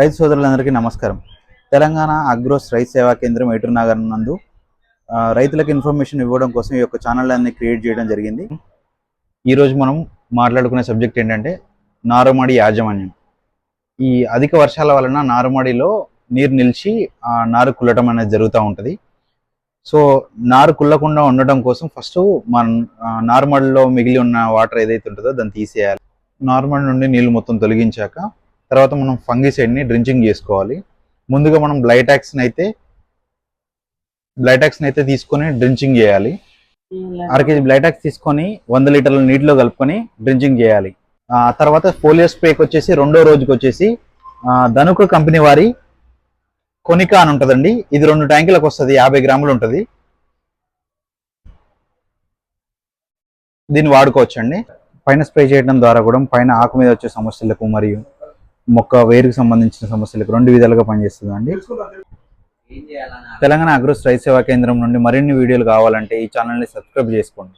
రైతు సోదరులందరికీ నమస్కారం. తెలంగాణ అగ్రోస్ రైతు సేవా కేంద్రం ఏటూరు నగర్ నందు రైతులకు ఇన్ఫర్మేషన్ ఇవ్వడం కోసం ఈ యొక్క ఛానల్ అన్ని క్రియేట్ చేయడం జరిగింది. ఈరోజు మనం మాట్లాడుకునే సబ్జెక్ట్ ఏంటంటే నారుమడి యాజమాన్యం. ఈ అధిక వర్షాల వలన నారుమడిలో నీరు నిలిచి ఆ నారు కుల్లటం అనేది జరుగుతూ ఉంటుంది. సో నారు కుల్లకుండా ఉండటం కోసం ఫస్ట్ మన నార్మడిలో నారుమడిలో మిగిలి ఉన్న వాటర్ ఏదైతే ఉంటుందో దాన్ని తీసేయాలి. నార్మల్ నుండి నీళ్ళు మొత్తం తొలగించాక తర్వాత మనం ఫంగిసైడ్ని డ్రించింగ్ చేసుకోవాలి. ముందుగా మనం బ్లైటాక్స్ని అయితే బ్లైటాక్స్ని అయితే తీసుకొని డ్రించింగ్ చేయాలి. అర కేజీ బ్లైటాక్స్ తీసుకొని వంద లీటర్ల నీటిలో కలుపుకొని డ్రించింగ్ చేయాలి. ఆ తర్వాత పోలియో స్ప్రేకి వచ్చేసి రెండో రోజుకి వచ్చేసి ధనుక కంపెనీ వారి కొనికా అని ఉంటుందండి. ఇది రెండు ట్యాంకులకు వస్తుంది యాభై గ్రాములు ఉంటుంది. దీన్ని వాడుకోవచ్చండి. పైన స్ప్రే చేయడం ద్వారా కూడా పైన ఆకు మీద వచ్చే సమస్యలకు మరియు మొక్క వేరుకు సంబంధించిన సమస్యలకు రెండు విధాలుగా పనిచేస్తుంది అండి తెలంగాణ అగ్రోస్ రైతు సేవా కేంద్రం నుండి మరిన్ని వీడియోలు కావాలంటే ఈ ఛానల్ని సబ్స్క్రైబ్ చేసుకోండి.